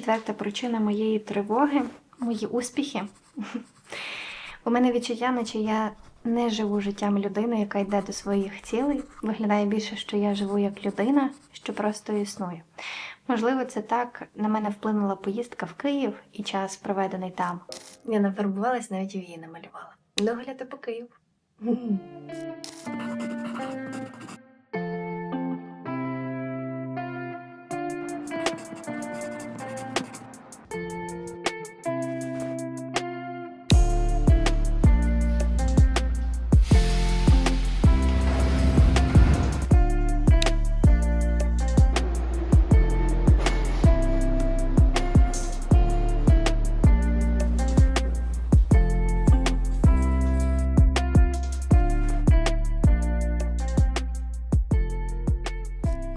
Четверта причина моєї тривоги, мої успіхи. У мене відчуття, наче я не живу життям людини, яка йде до своїх цілей. Виглядає більше, що я живу як людина, що просто існує. Можливо, це так на мене вплинула поїздка в Київ і час, проведений там. Я нафарбувалась, навіть вії намалювала. Догляди по Києву.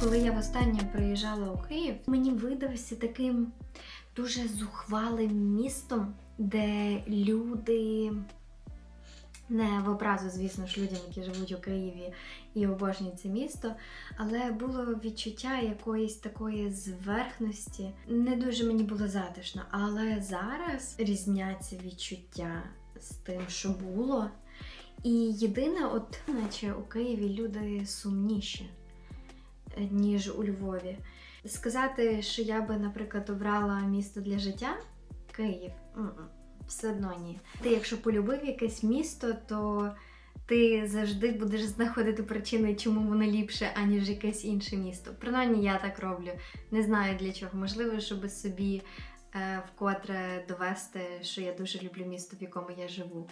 Коли я востаннє приїжджала у Київ, мені видався таким дуже зухвалим містом, де люди. Не в образу, звісно ж, людям, які живуть у Києві і обожнюють це місто, але було відчуття якоїсь такої зверхності. Не дуже мені було затишно, але зараз різняться відчуття з тим, що було. І єдине, от наче у Києві люди сумніші ніж у Львові. Сказати, що я би, наприклад, обрала місто для життя Київ, все одно ні. Ти, якщо полюбив якесь місто, то ти завжди будеш знаходити причини, чому воно ліпше, аніж якесь інше місто. Принаймні я так роблю. Не знаю для чого. Можливо, щоб собі вкотре довести, що я дуже люблю місто, в якому я живу.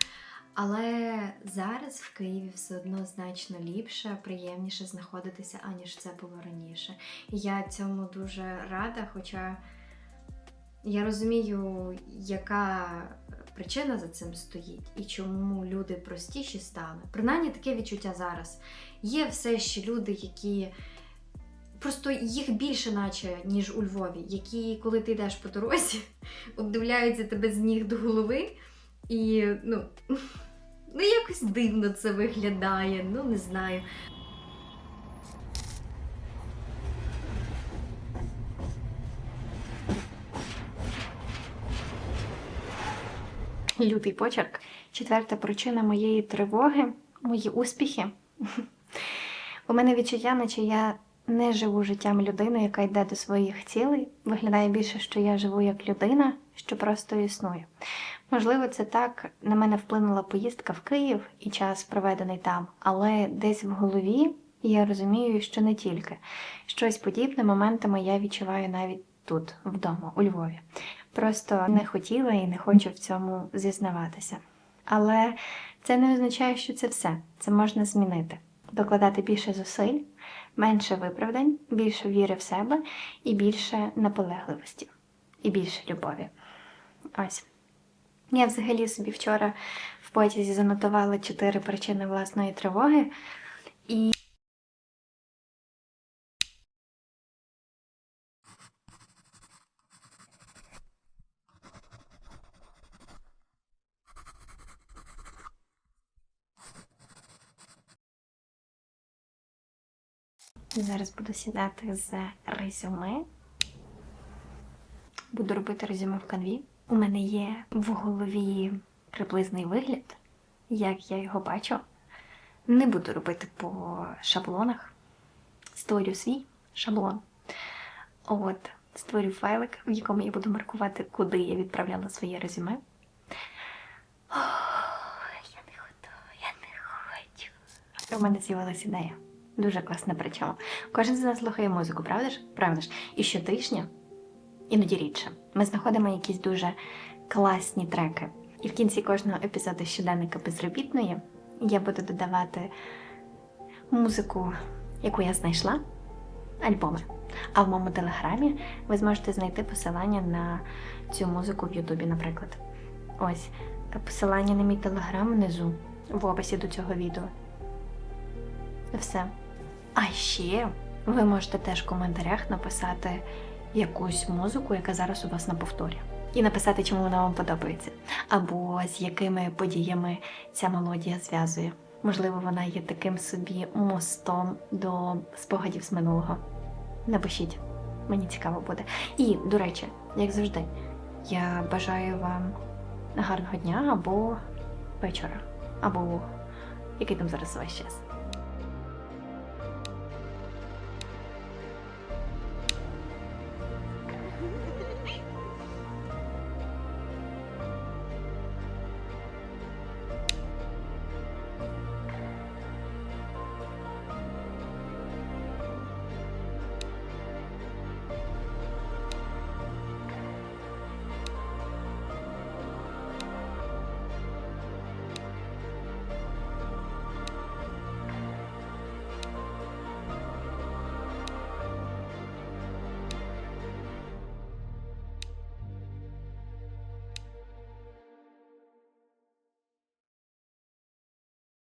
Але зараз в Києві все одно значно ліпше, приємніше знаходитися, аніж це було раніше. І я цьому дуже рада, хоча я розумію, яка причина за цим стоїть і чому люди простіші стали. Принаймні таке відчуття зараз. Є все ще люди, які. Просто їх більше, наче, ніж у Львові, які, коли ти йдеш по дорозі, обдивляються тебе з ніг до голови. І ну, ну якось дивно це виглядає, ну не знаю. Лютий почерк. Четверта причина моєї тривоги, мої успіхи. У мене відчуття, наче я не живу життям людини, яка йде до своїх цілей. Виглядає більше, що я живу як людина, що просто існує. Можливо, це так на мене вплинула поїздка в Київ і час, проведений там, але десь в голові я розумію, що не тільки щось подібне моментами я відчуваю навіть тут, вдома, у Львові. Просто не хотіла і не хочу в цьому зізнаватися. Але це не означає, що це все. Це можна змінити. Докладати більше зусиль, менше виправдань, більше віри в себе і більше наполегливості, і більше любові. Ось. Я взагалі собі вчора в потязі занотувала чотири причини власної тривоги. І зараз буду сідати з резюме. Буду робити резюме в канві. У мене є в голові приблизний вигляд, як я його бачу. Не буду робити по шаблонах. Створю свій шаблон. От, створю файлик, в якому я буду маркувати, куди я відправляла своє резюме. Ох, я не готова, я не хочу. У мене з'явилася ідея. Дуже класна причому. Кожен з нас слухає музику, правда ж? Правда ж? І щотижня іноді рідше. Ми знаходимо якісь дуже класні треки. І в кінці кожного епізоду щоденника безробітної я буду додавати музику, яку я знайшла, альбоми. А в моєму телеграмі ви зможете знайти посилання на цю музику в Ютубі, наприклад. Ось посилання на мій телеграм внизу, в описі до цього відео. Все. А ще ви можете теж в коментарях написати якусь музику, яка зараз у вас на повторі. І написати, чому вона вам подобається, або з якими подіями ця мелодія зв'язує. Можливо, вона є таким собі мостом до спогадів з минулого. Напишіть, Мені цікаво буде. І, до речі, як завжди, я бажаю вам гарного дня або вечора, або який там зараз ваш час.